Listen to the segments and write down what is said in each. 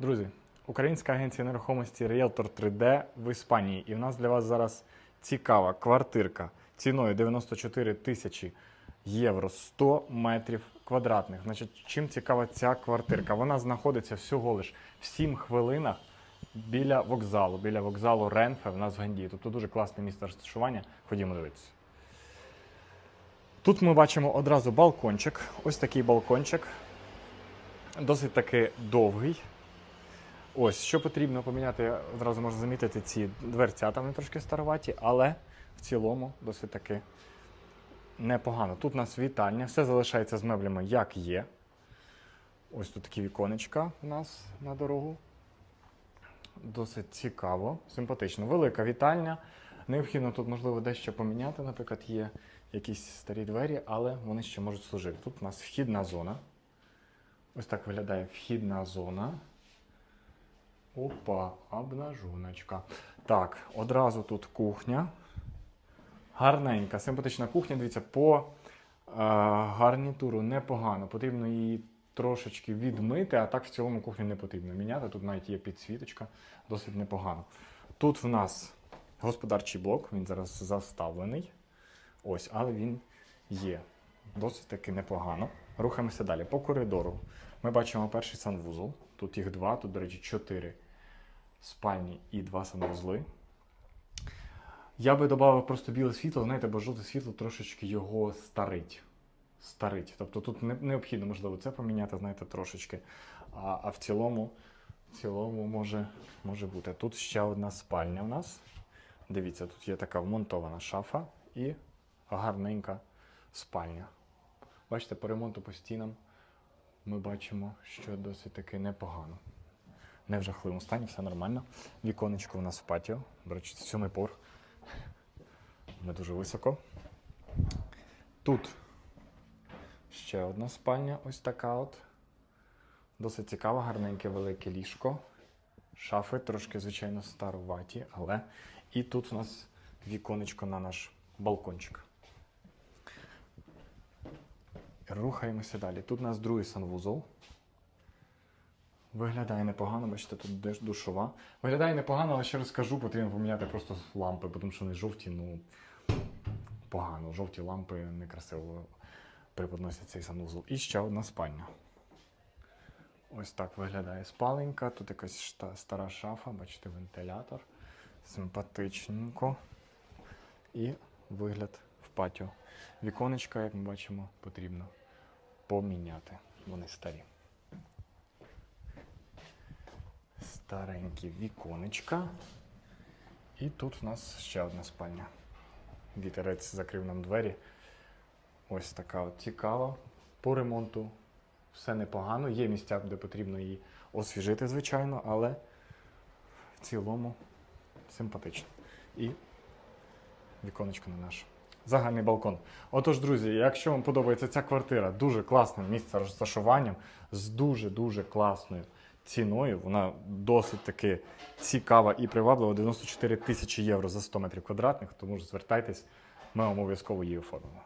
Друзі, українська агенція нерухомості Realtor 3D в Іспанії. І в нас для вас зараз цікава квартирка ціною 94 тисячі євро 100 метрів квадратних. Значить, чим цікава ця квартирка? Вона знаходиться всього лиш в 7 хвилинах біля вокзалу, біля вокзалу Ренфе в нас в Гандії. Тобто дуже класне місце розташування. Ходімо дивитися. Тут ми бачимо одразу балкончик. Ось такий балкончик. Досить таки довгий. Ось, що потрібно поміняти, одразу можна замітити ці дверцята, вони трошки староваті, але в цілому досить таки непогано. Тут у нас вітальня, все залишається з меблями, як є. Ось тут такі віконечка у нас на дорогу. Досить цікаво, симпатично. Велика вітальня. Необхідно тут, можливо, дещо поміняти. Наприклад, є якісь старі двері, але вони ще можуть служити. Тут у нас вхідна зона. Ось так виглядає вхідна зона. Опа, обнажуночка. Так, одразу тут кухня. Гарненька, симпатична кухня. Дивіться, по е, гарнітуру непогано. Потрібно її трошечки відмити, а так в цілому кухню не потрібно міняти. Тут навіть є підсвіточка, досить непогано. Тут в нас господарчий блок, він зараз заставлений. Ось, але він є. Досить таки непогано. Рухаємося далі. По коридору ми бачимо перший санвузол. Тут їх два, тут, до речі, чотири спальні і два санвузли. Я би додав просто біле світло, знаєте, бо жовте світло трошечки його старить. Старить. Тобто тут не, необхідно, можливо, це поміняти, знаєте, трошечки. А, а в цілому, в цілому може, може бути. Тут ще одна спальня у нас. Дивіться, тут є така вмонтована шафа і гарненька спальня. Бачите, по ремонту по стінам ми бачимо, що досить таки непогано. Не в жахливому стані, все нормально. Віконечко у нас в патіо. До речі, сьомий поверх. Ми дуже високо. Тут ще одна спальня, ось така от. Досить цікава, гарненьке велике ліжко. Шафи трошки, звичайно, старуваті, але. І тут у нас віконечко на наш балкончик. Рухаємося далі. Тут у нас другий санвузол. Виглядає непогано, бачите, тут душова. Виглядає непогано, але ще раз кажу, потрібно поміняти просто лампи, тому що вони жовті, ну погано. Жовті лампи некрасиво преподносять цей санвузол. І ще одна спальня. Ось так виглядає спаленька. Тут якась стара шафа, бачите, вентилятор. Симпатичненько. І вигляд в патіо. Віконечка, як ми бачимо, потрібно поміняти. Вони старі. Старенькі віконечка. І тут у нас ще одна спальня. Вітерець закрив нам двері. Ось така от цікава. По ремонту все непогано. Є місця, де потрібно її освіжити, звичайно, але в цілому симпатично. І віконечко на наш загальний балкон. Отож, друзі, якщо вам подобається ця квартира, дуже класне місце розташуванням, з дуже-дуже класною ціною. Вона досить таки цікава і приваблива. 94 тисячі євро за 100 метрів квадратних, тому ж звертайтесь, ми обов'язково її оформимо.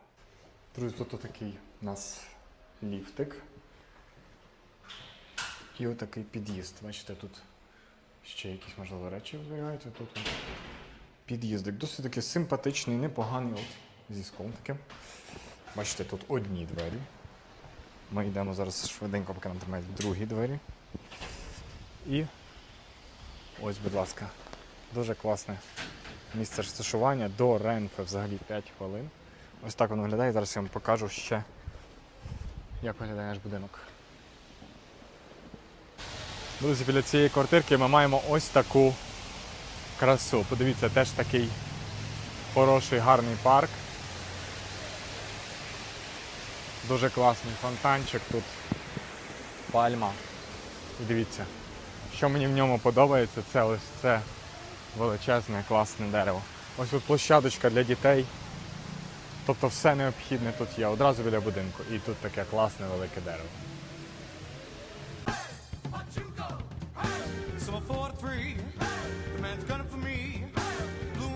Друзі, тут такий у нас ліфтик. І отакий під'їзд. Бачите, тут ще якісь, можливо, речі зберігаються. Тут під'їздик. Досить таки симпатичний, непоганий от, зі склом таким. Бачите, тут одні двері. Ми йдемо зараз швиденько, поки нам тримають другі двері. І ось, будь ласка, дуже класне місце розташування до Ренфе взагалі 5 хвилин. Ось так воно виглядає. Зараз я вам покажу ще, як виглядає наш будинок. Друзі, біля цієї квартирки ми маємо ось таку красу. Подивіться, теж такий хороший, гарний парк. Дуже класний фонтанчик тут. Пальма. І дивіться, що мені в ньому подобається, це ось це величезне, класне дерево. Ось тут площадочка для дітей. Тобто все необхідне тут є одразу біля будинку. І тут таке класне велике дерево. So I fought free. The man's gunning for me. Blue.